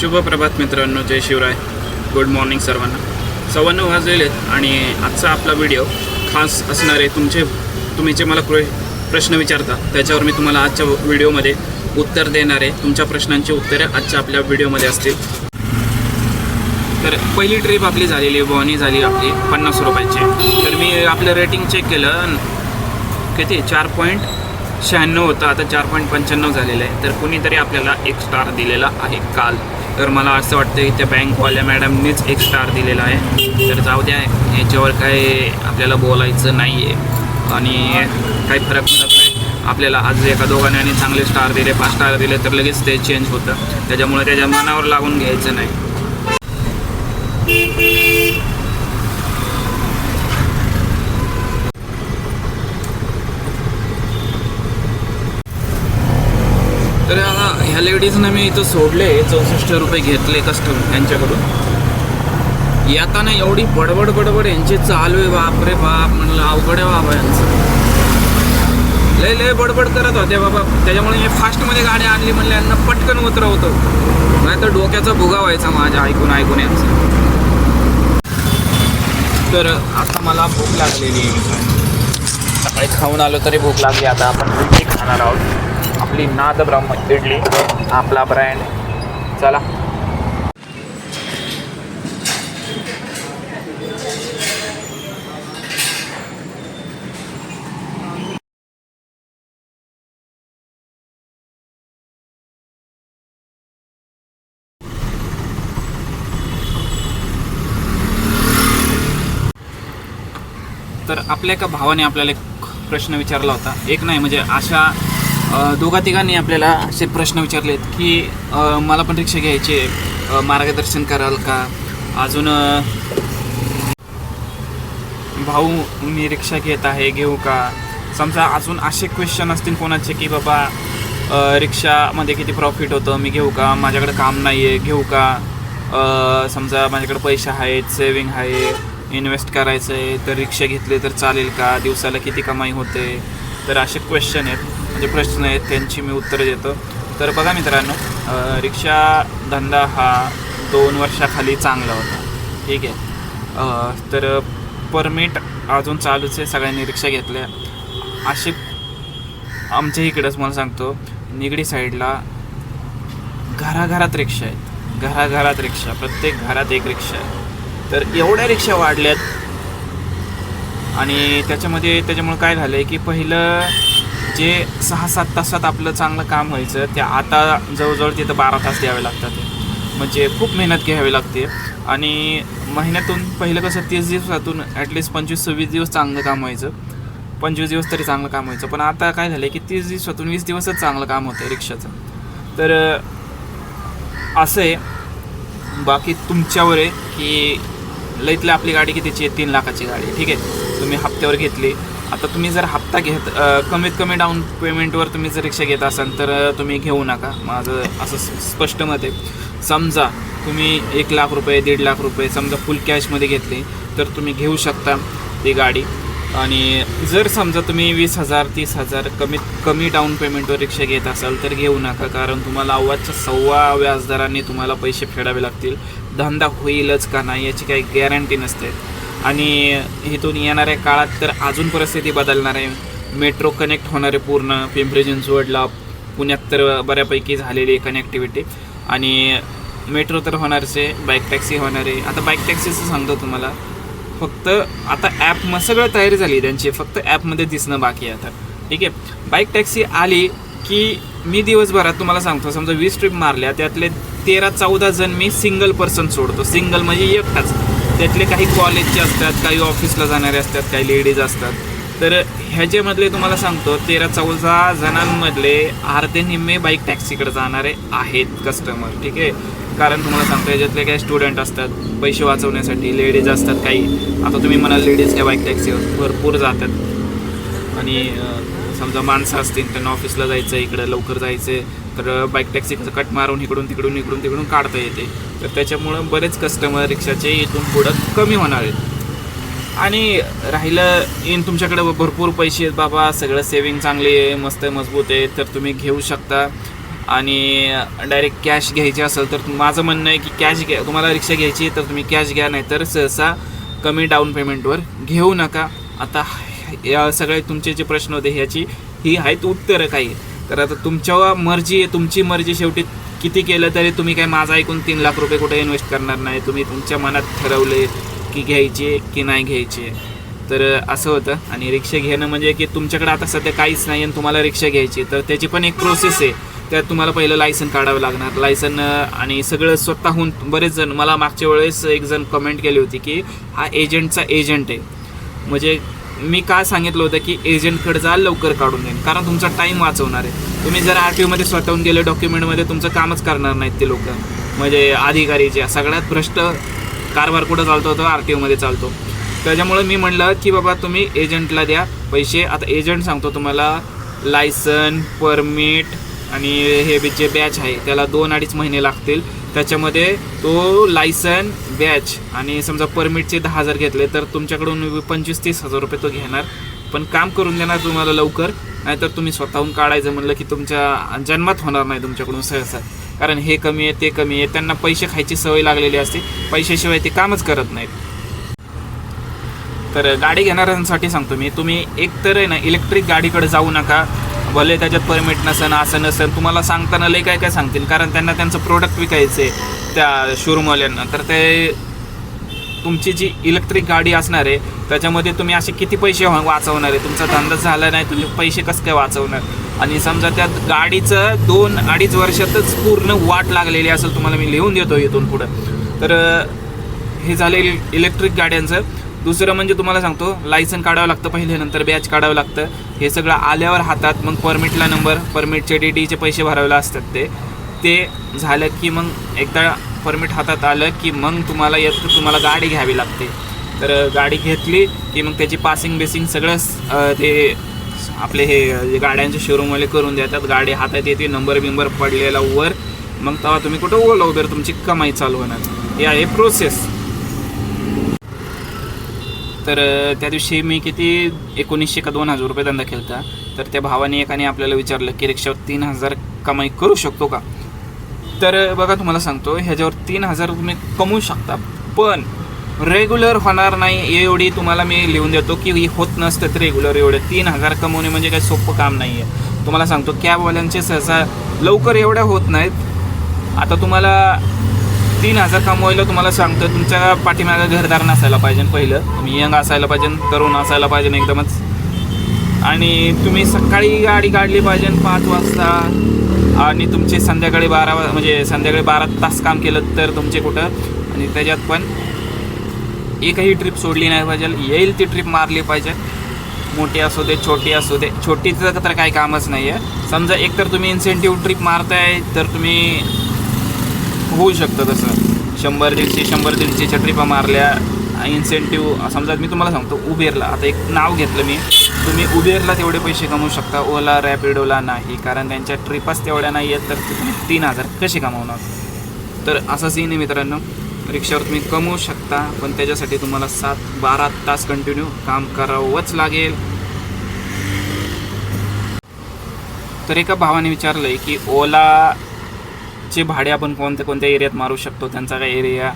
शुभ प्रभात मित्रांनो जय Shivray. Good morning सर्वांना. सव्वा वाजलेले आहेत आणि आजचा आपला व्हिडिओ खास असणार आहे तुमचे तुम्ही जे मला प्र प्रश्न विचारता त्याच्यावर मी तुम्हाला आजच्या व्हिडिओमध्ये उत्तर देणार आहे. तुमच्या प्रश्नांची उत्तरे आजच्या आपल्या व्हिडिओमध्ये असतील. तर पहिली ट्रिप आपली झालेली बॉनी झाली आपली पन्नास रुपयाची. तर मी आपलं रेटिंग चेक केलं किती? चार पॉईंट शहाण्णव होतं. आता चार पॉईंट पंच्याण्णव झालेलं आहे. तर कुणीतरी आपल्याला एक स्टार दिलेला आहे काल. तर मला असं वाटतं की त्या बँकवाल्या मॅडमनीच एक स्टार दिलेला आहे. तर जाऊ द्या याच्यावर काय आपल्याला बोलायचं नाही आहे आणि काही फरक पडत नाही. आपल्याला आज एका दोघांनी आणि चांगले स्टार दिले पाच स्टार दिले तर लगेच ते चेंज होतं. त्याच्यामुळे त्याच्या मनावर लागून घ्यायचं नाही. तर हा- ह्या लेडीजनं मी इथं सोडले चौसष्ट रुपये घेतले कस्टमर यांच्याकडून. येताना एवढी बडबड बडबड यांची चालू आहे बाप रे बाप म्हणलं अवघड आहे बाबा यांचं. लय लय बडबड करत होते बाबा. त्याच्यामुळे मी फास्टमध्ये गाडी आणली म्हणलं यांना पटकन उतरवतो. नाही तर डोक्याचा भुगा व्हायचा माझ्या ऐकून ऐकून यांचं. तर आता मला भूक लागलेली आहे. सकाळी खाऊन आलो तरी भूक लागली आता आपण खाणार आहोत. आपली नाद ब्रह्म इडली आपला ब्रँड चला. तर आपल्या एका भावाने आपल्याला एक प्रश्न विचारला होता. एक नाही म्हणजे अशा दोघा तिघांनी आपल्याला असे प्रश्न विचारलेत की मला पण रिक्षा घ्यायची मार्गदर्शन कराल का? अजून भाऊ मी रिक्षा घेत आहे घेऊ का? समजा अजून असे क्वेश्चन असतील कोणाचे की बाबा रिक्षामध्ये किती प्रॉफिट होतं मी घेऊ का? माझ्याकडे काम नाही आहे घेऊ का? समजा माझ्याकडे पैसे आहेत सेविंग आहे इन्व्हेस्ट करायचं आहे तर रिक्षा घेतले तर चालेल का? दिवसाला किती कमाई होते? तर असे क्वेश्चन आहेत. म्हणजे प्रश्न आहेत त्यांची मी उत्तरं देतो. तर बघा मित्रांनो रिक्षा धंदा हा दोन वर्षाखाली चांगला होता. ठीक आहे? तर परमिट अजून चालूच आहे सगळ्यांनी रिक्षा घेतल्या. असे आमच्या इकडंच मला सांगतो निगडी साईडला घराघरात रिक्षा आहेत. घराघरात रिक्षा प्रत्येक घरात एक रिक्षा आहे. तर एवढ्या रिक्षा वाढल्यात आणि त्याच्यामध्ये त्याच्यामुळे काय झालं आहे की पहिलं जे सहा सात तासात आपलं चांगलं काम व्हायचं ते आता जवळजवळ तिथं बारा तास द्यावे लागतात म्हणजे खूप मेहनत घ्यावी लागते. आणि महिन्यातून पहिलं कसं तीस दिवसातून ॲटलिस्ट पंचवीस सव्वीस दिवस चांगलं काम व्हायचं. पंचवीस दिवस तरी चांगलं काम व्हायचं. पण आता काय झालं की तीस दिवसातून वीस दिवसच चांगलं काम होतं रिक्षाचं. तर असं आहे. बाकी तुमच्यावर आहे की लईतल्या आपली गाडी कितीची आहे? तीन लाखाची गाडी ठीक आहे. तुम्ही हप्त्यावर घेतली. आता तुम्ही जर हप्ता घेत कमीत कमी डाऊन पेमेंटवर तुम्ही जर रिक्षा घेत असाल तर तुम्ही घेऊ नका. माझं असं स्पष्ट मत आहे. समजा तुम्ही एक लाख रुपये दीड लाख रुपये समजा फुल कॅशमध्ये घेतले तर तुम्ही घेऊ शकता ती गाडी. आणि जर समजा तुम्ही वीस हजार तीस हजार कमीत कमी डाऊन पेमेंटवर रिक्षा घेत असाल तर घेऊ नका. कारण तुम्हाला अव्वाच्या सव्वा व्याजदराने तुम्हाला पैसे फेडावे लागतील. धंदा होईलच का नाही याची काही गॅरंटी नसते. आणि इथून येणाऱ्या काळात तर अजून परिस्थिती बदलणार आहे. मेट्रो कनेक्ट होणार आहे पूर्ण. पिंपरी चिंचवडला पुण्यात तर बऱ्यापैकी झालेली आहे कनेक्टिव्हिटी आणि मेट्रो तर होणारच आहे बाईक टॅक्सी होणार आहे. आता बाईक टॅक्सीचं सांगतो तुम्हाला. फक्त आता ॲप मग सगळं तयारी झाली त्यांची. फक्त ॲपमध्ये दिसणं बाकी आहे आता. ठीक आहे? बाईक टॅक्सी आली की मी दिवसभरात तुम्हाला सांगतो समजा वीस ट्रिप मारल्या त्यातले तेरा चौदा जण मी सिंगल पर्सन सोडतो. सिंगल म्हणजे एकटाच. त्यातले काही कॉलेजचे असतात काही ऑफिसला जाणारे असतात काही लेडीज असतात. तर ह्याच्यामधले तुम्हाला सांगतो तेरा चौदा जणांमधले अर्धे निम्मे बाईक टॅक्सीकडे जाणारे आहेत कस्टमर ठीक आहे? कारण तुम्हाला सांगतो याच्यातले काही स्टुडंट असतात पैसे वाचवण्यासाठी लेडीज असतात काही. आता तुम्ही म्हणाल लेडीज काय बाईक टॅक्सीवर भरपूर जातात. आणि समजा माणसं असतील त्यांना ऑफिसला जायचं आहे इकडं लवकर जायचं आहे तर बाईक टॅक्सीचं कट मारून इकडून तिकडून इकडून तिकडून काढता येते. तर त्याच्यामुळं बरेच कस्टमर रिक्षाचे इथून पुढं कमी होणार आहेत. आणि राहिलं इन तुमच्याकडे भरपूर पैसे आहेत बाबा सगळं सेविंग चांगली आहे मस्त मजबूत आहे तर तुम्ही घेऊ शकता. आणि डायरेक्ट कॅश घ्यायची असेल तर माझं म्हणणं आहे की कॅश घ्या तुम्हाला रिक्षा घ्यायची तर तुम्ही कॅश घ्या नाही तर सहसा कमी डाऊन पेमेंटवर घेऊ नका. आता या सगळे तुमचे जे प्रश्न होते ह्याची ही आहेत उत्तरं काही. तर आता तुमच्या मर्जी आहे तुमची मर्जी शेवटी किती केलं तरी तुम्ही काय माझं ऐकून तीन लाख रुपये कुठे इन्व्हेस्ट करणार नाही. तुम्ही तुमच्या मनात ठरवले की घ्यायचे की नाही घ्यायचे. तर असं होतं. आणि रिक्षा घेणं म्हणजे की तुमच्याकडे आता सध्या काहीच नाही आणि तुम्हाला रिक्षा घ्यायची तर त्याची पण एक प्रोसेस आहे. त्यात तुम्हाला पहिलं लायसन काढावं लागणार. लायसन आणि सगळं स्वतःहून बरेच जण मला मागच्या वेळेस एक जण कमेंट केली होती की हा एजंटचा एजंट आहे. म्हणजे मी का सांगितलं होतं की एजंटकडे जा लवकर काढून देईन. कारण तुमचा टाईम वाचवणार आहे. तुम्ही जर आर टी ओमध्ये स्वतःहून गेले डॉक्युमेंटमध्ये तुमचं कामच करणार नाहीत ते लोक. म्हणजे अधिकारीचे सगळ्यात भ्रष्ट कारभार कुठं चालतो तो आर टी ओमध्ये चालतो. त्याच्यामुळे मी म्हणलं की बाबा तुम्ही एजंटला द्या. पैसे आता एजंट सांगतो तुम्हाला लायसन परमिट आणि हे बी जे बॅच आहे त्याला दोन अडीच महिने लागतील. त्याच्यामध्ये तो लायसन बॅच आणि समजा परमिटचे दहा हजार घेतले तर तुमच्याकडून पंचवीस तीस हजार रुपये तो घेणार. पण काम करून देणार तुम्हाला लवकर नाहीतर तुम्ही स्वतःहून काढायचं म्हणलं की तुमच्या जन्मात होणार नाही तुमच्याकडून सहसा. कारण हे कमी आहे ते कमी आहे. त्यांना पैसे खायची सवय लागलेली असते. पैशाशिवाय ते कामच करत नाहीत. तर गाडी घेणाऱ्यांसाठी सांगतो मी तुम्ही एकतर आहे ना इलेक्ट्रिक गाडीकडे जाऊ नका. भले त्याच्यात परमिट नसन असं नसेल तुम्हाला सांगताना लय काय काय सांगतील? कारण त्यांना त्यांचं प्रोडक्ट विकायचं आहे त्या शोरूमवाल्यांना. तर ते तुमची जी इलेक्ट्रिक गाडी असणार आहे त्याच्यामध्ये तुम्ही असे किती पैसे वा- वाचवणार आहे? तुमचा धंदा झाला नाही तुम्ही पैसे कसं काय वाचवणार? आणि समजा त्यात गाडीचं दोन अडीच वर्षातच पूर्ण वाट लागलेली असेल तुम्हाला मी लिहून देतो इथून पुढं. तर हे झाले इलेक्ट्रिक गाड्यांचं. दुसरं म्हणजे तुम्हाला सांगतो लायसन काढावं लागतं पहिले नंतर बॅच काढावं लागतं. हे सगळं आल्यावर हातात मग परमिटला नंबर परमिटचे डी डीचे पैसे भरावेला असतात ते. ते झालं की मग एकदा परमिट हातात आलं की मग तुम्हाला येत तुम्हाला गाडी घ्यावी लागते. तर गाडी घेतली की मग त्याची पासिंग बेसिंग सगळं ते आपले हे जे गाड्यांचे शोरूमवाले करून देतात. गाडी हातात येते नंबर बिंबर पडलेला वर. मग तेव्हा तुम्ही कुठं ओला उबर तुमची कमाई चालू होणार. हे आहे प्रोसेस तर त्या दिवशी मी किती एकोणीसशे का दोन हजार रुपये धंदा खेळता तर त्या भावाने एकाने आपल्याला विचारलं की रिक्षावर तीन हजार कमाई करू शकतो का? तर बघा तुम्हाला सांगतो ह्याच्यावर तीन हजार तुम्ही कमवू शकता. पण रेग्युलर होणार नाही एवढी तुम्हाला मी लिहून देतो की ही होत नसतं तर रेग्युलर एवढे. तीन हजार कमवणे म्हणजे काही सोपं काम नाही आहे तुम्हाला सांगतो कॅबवाल्यांचे सहसा लवकर एवढ्या होत नाहीत. आता तुम्हाला तीन हजार कमवायला तुम्हाला सांगतो तुमच्या पाठीमागं घरदार नसायला पाहिजे पहिलं. तुम्ही यंग असायला पाहिजे तरुण असायला पाहिजे एकदमच. आणि तुम्ही सकाळी गाडी काढली पाहिजे पाच वाजता. आणि तुमचे संध्याकाळी बारा म्हणजे संध्याकाळी बारा तास काम केलं तर तुमचे कुठं? आणि त्याच्यात पण एकही ट्रिप सोडली नाही पाहिजे. येईल ती ट्रिप मारली पाहिजे. मोठी असू दे छोटी असू दे. छोटीचं तर काही कामच नाही आहे समजा एकतर तुम्ही इन्सेंटिव्ह ट्रिप मारताय तर तुम्ही होऊ शकतं तसं. शंभर दीडशे शंभर दीडशेच्या ट्रिपा मारल्या इन्सेंटिव्ह समजा मी तुम्हाला सांगतो उबेरला आता एक नाव घेतलं मी. तुम्ही उबेरला तेवढे पैसे कमवू शकता. ओला रॅपिडोला नाही. कारण त्यांच्या ट्रिपाच तेवढ्या नाही आहेत तर तुम्ही तीन हजार कसे कमावणार? तर असं सीन आहे मित्रांनो. रिक्षावर तुम्ही कमवू शकता पण त्याच्यासाठी तुम्हाला सात बारा तास कंटिन्यू काम करावंच लागेल. तर एका भावाने विचारलं आहे की ओला चे भाडे आपण कोणत्या कोणत्या एरियात मारू शकतो त्यांचा काय एरिया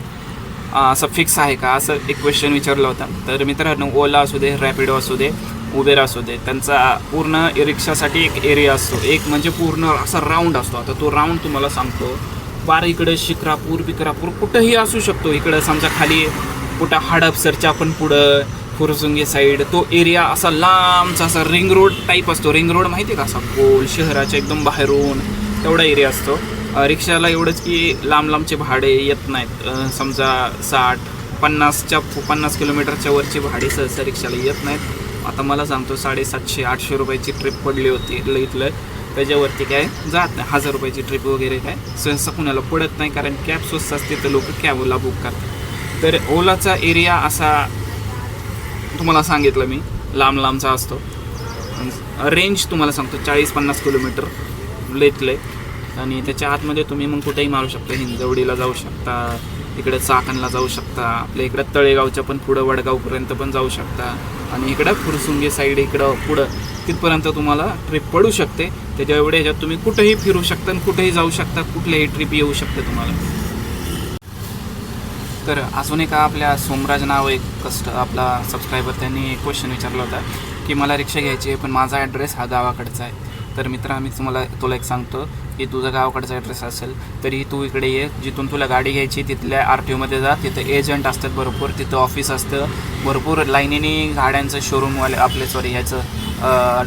असं फिक्स आहे का? असं एक क्वेश्चन विचारलं होता. तर मित्रांनो ओला असू दे रॅपिडो असू दे उबेर असू दे त्यांचा पूर्ण रिक्षासाठी एक एरिया असतो. एक म्हणजे पूर्ण असा राऊंड असतो. आता तो राऊंड तुम्हाला सांगतो. बार इकडे शिक्रापूर बिक्रापूर कुठंही असू शकतो. इकडं समजा खाली कुठं हडपसरच्या आपण पुढं फुरसुंगी साईड तो एरिया असा लांबचा असा रिंग रोड टाईप असतो. रिंग रोड माहिती आहे का? असा गोल शहराच्या एकदम बाहेरून तेवढा एरिया असतो. रिक्षाला एवढंच की लांब लांबचे भाडे येत नाहीत. समजा साठ पन्नासच्या पन्नास किलोमीटरच्या वरचे भाडे सहसा रिक्षाला येत नाहीत. आता मला सांगतो साडेसातशे आठशे रुपयाची ट्रिप पडली होती इथलं. त्याच्यावरती काय जात नाही. हजार रुपयाची ट्रिप वगैरे काय सहसा कुणाला पडत नाही कारण कॅब स्वस्त असते तर लोक कॅब ओला बुक करतात. तर ओलाचा एरिया असा तुम्हाला सांगितलं मी लांब लांबचा असतो. रेंज तुम्हाला सांगतो चाळीस पन्नास किलोमीटर लेतले आणि त्याच्या आतमध्ये तुम्ही मग कुठेही मारू शकता. हिंजवडीला जाऊ शकता इकडे चाकणला जाऊ शकता आपल्या इकडं तळेगावच्या पण पुढं वडगावपर्यंत पण जाऊ शकता. आणि इकडं फुरसुंगी साईड इकडं पुढं तिथपर्यंत तुम्हाला ट्रिप पडू शकते. त्याच्या एवढे ह्याच्यात तुम्ही कुठेही फिरू शकता आणि कुठेही जाऊ शकता कुठल्याही ट्रिप येऊ शकते तुम्हाला. तर अजून एका आपल्या सोमराज नाव एक कस्ट आपला सबस्क्रायबर त्यांनी एक क्वेश्चन विचारला होता की मला रिक्षा घ्यायची आहे पण माझा ॲड्रेस हा गावाकडचा आहे. तर मित्रा आम्ही तुम्हाला तुला एक सांगतो की तुझा गावाकडचा ॲड्रेस असेल तरी तू इकडे ये जिथून तुला गाडी घ्यायची तिथल्या आर टी ओमध्ये जा तिथं एजंट असतात भरपूर तिथं ऑफिस असतं भरपूर लाईनीने गाड्यांचं शोरूमवाले आपले सॉरी ह्याचं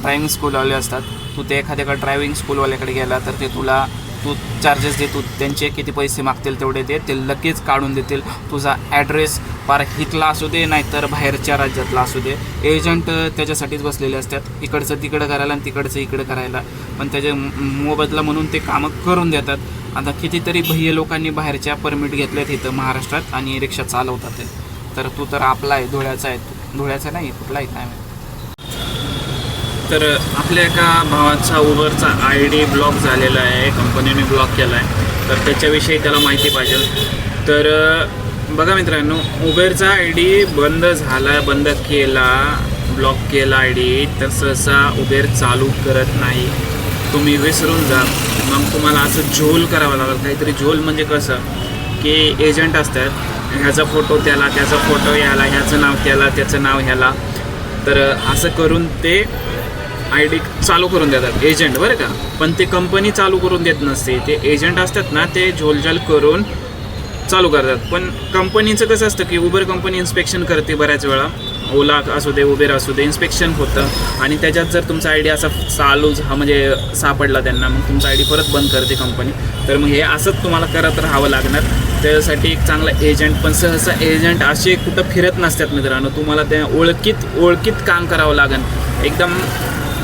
ड्रायव्हिंग स्कूलवाले असतात. तू ते एखाद्याकडे ड्रायव्हिंग स्कूलवाल्याकडे गेला तर ते तुला तू चार्जेस दे तू त्यांचे किती पैसे मागतील तेवढे दे ते लगेच काढून देतील. तुझा ॲड्रेस पार हितला असू दे नाहीतर बाहेरच्या राज्यातला असू दे. एजंट त्याच्यासाठीच बसलेले असतात. इकडचं तिकडं करायला आणि तिकडचं इकडं करायला. पण त्याच्या मोबदला म्हणून ते कामं करून देतात. आता कितीतरी भय्य लोकांनी बाहेरच्या परमिट घेतल्यात इथं महाराष्ट्रात आणि रिक्षा चालवतात तर तू तर आपला आहे धुळ्याचा आहे. धुळ्याचा नाही कुठला आहे. काय तर आपल्या एका भावाचा उबरचा आय डी ब्लॉक झालेला आहे. कंपनीने ब्लॉक केला आहे तर त्याच्याविषयी त्याला माहिती पाहिजे. तर बघा मित्रांनो उबेरचा आय डी बंद झाला बंद केला ब्लॉक केला आय डी तर सहसा उबेर चालू करत नाही. तुम्ही विसरून जा. मग तुम्हाला असं झोल करावं लागेल. काहीतरी झोल म्हणजे कसं? की एजंट असतात. ह्याचा फोटो त्याला त्याचा फोटो ह्याला ह्याचं नाव त्याला त्याचं नाव ह्याला. तर असं करून ते आय डी चालू करून देतात एजंट बरं का? पण ते कंपनी चालू करून देत नसते. ते एजंट असतात ना ते झोलझाल करून चालू करतात. पण कंपनीचं कसं असतं की उबर कंपनी इन्स्पेक्शन करते बऱ्याच वेळा. ओला असू दे उबेर असू दे इन्स्पेक्शन होतं. आणि त्याच्यात जर तुमचा आय डी असा चालू झा म्हणजे सापडला त्यांना मग तुमचा आय डी परत बंद करते कंपनी तर मग हे असंच तुम्हाला करत राहावं लागणार. त्यासाठी एक चांगला एजंट पण सहसा एजंट असे कुठं फिरत नसतात मित्रांनो. तुम्हाला त्या ओळखीत ओळखीत काम करावं लागेल. एकदम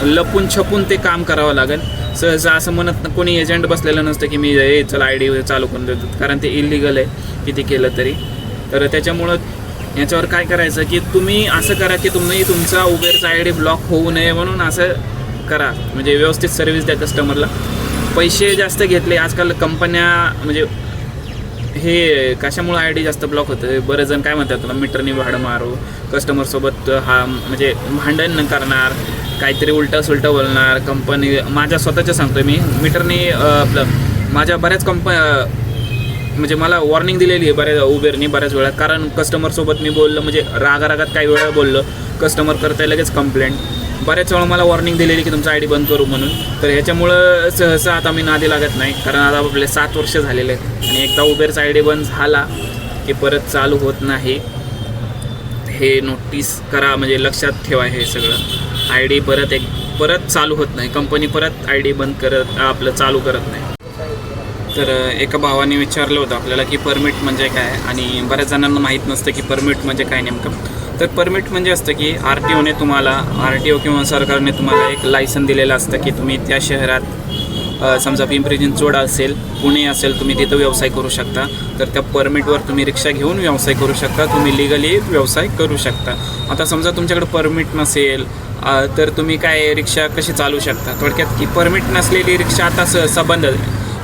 लपून छपून ते काम करावं लागेल. सहसा असं म्हणत कोणी एजंट बसलेलं नसतं की मी ए चला आय डी चालू करून देतो. कारण ते इलिगल आहे किती केलं तरी. तर त्याच्यामुळं याच्यावर काय करायचं की तुम्ही असं करा की तुम्ही तुमचा उबेरचा आय डी ब्लॉक होऊ नये म्हणून असं करा. म्हणजे व्यवस्थित सर्व्हिस द्या कस्टमरला पैसे जास्त घेतले आजकाल कंपन्या म्हणजे हे कशामुळे आय डी जास्त ब्लॉक होतं? बरेच जण काय म्हणतात तुला? मीटरने भाडं मारू कस्टमरसोबत हा म्हणजे भांडण न करणार काहीतरी उलटं सुलटं बोलणार कंपनी माझ्या स्वतःच्या सांगतोय मी. मीटरने आपलं माझ्या बऱ्याच कंप म्हणजे मला वॉर्निंग दिलेली आहे बऱ्याच उबेरनी बऱ्याच वेळा. कारण कस्टमरसोबत मी बोललो म्हणजे रागा रागात काही वेळा बोललो. कस्टमर करताय लगेच कंप्लेंट बऱ्याच वेळा मला वॉर्निंग दिलेली की तुमचा आय डी बंद करू म्हणून. तर ह्याच्यामुळं सहसा आता मी नादी लागत नाही. कारण आता आपले सात वर्ष झालेले आहेत. आणि एकदा उबेरचा आय डी बंद झाला की परत चालू होत नाही. हे नोटीस करा म्हणजे लक्षात ठेवा हे सगळं. आय डी परत एक परत चालू होत नाही. कंपनी परत आय डी बंद करत आपलं चालू करत नाही. तर एका भावाने विचारलं होतं आपल्याला की परमिट म्हणजे काय? आणि बऱ्याच जणांना माहीत नसतं की परमिट म्हणजे काय नेमकं. तर परमिट म्हणजे असतं की आर टी ओने तुम्हाला आर टी ओ किंवा सरकारने तुम्हाला एक लायसन दिलेलं असतं की तुम्ही त्या शहरात समजा पिंपरी चिंचवड असेल पुणे असेल तुम्ही तिथं व्यवसाय करू शकता. तर त्या परमिटवर तुम्ही रिक्षा घेऊन व्यवसाय करू शकता. तुम्ही लिगली व्यवसाय करू शकता. आता समजा तुमच्याकडे परमिट नसेल तर तुम्ही काय रिक्षा कशी चालू शकता? थोडक्यात की परमिट नसलेली रिक्षा आता सहसा बंद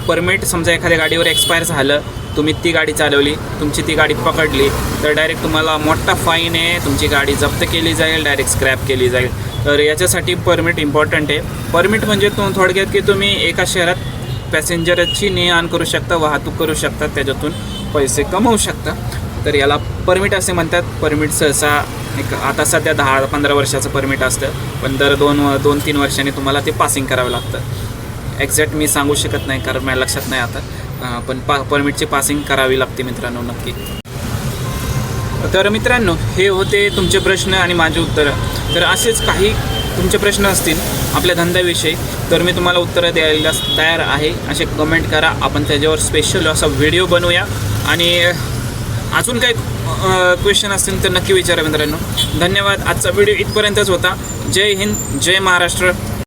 परमिट समजा एखाद्या गाडीवर एक्सपायर झालं तुम्ही ती गाडी चालवली तुमची ती गाडी पकडली तर डायरेक्ट तुम्हाला मोठा फाईन आहे तुमची गाडी जप्त केली जाईल डायरेक्ट स्क्रॅप केली जाईल. तर याच्यासाठी परमिट इम्पॉर्टंट आहे. परमिट म्हणजे तुम थोडक्यात की तुम्ही एका शहरात पॅसेंजरची ने आण करू शकता वाहतूक करू शकता त्याच्यातून पैसे कमवू शकता. तर याला परमिट असे म्हणतात. परमिट सहसा एक आता सध्या दहा पंधरा वर्षाचं परमिट असतं. पण दर दोन दोन तीन वर्षांनी तुम्हाला ते पासिंग करावं लागतं. एक्झॅक्ट मी सांगू शकत नाही कारण माझ्या लक्षात नाही आता. पण पा परमिटची पासिंग करावी लागते मित्रांनो नक्की. तर मित्रांनो हे होते तुमचे प्रश्न आणि माझे उत्तरं. तर असेच काही तुमचे प्रश्न असतील आपल्या धंद्याविषयी तर मी तुम्हाला उत्तरं द्यायला तयार आहे. असे कमेंट करा. आपण त्याच्यावर स्पेशल असा व्हिडिओ बनवूया. आणि अजून काही क्वेश्चन असतील तर नक्की विचारा मित्रांनो. धन्यवाद. आजचा व्हिडिओ इथपर्यंतच होता. जय हिंद जय महाराष्ट्र.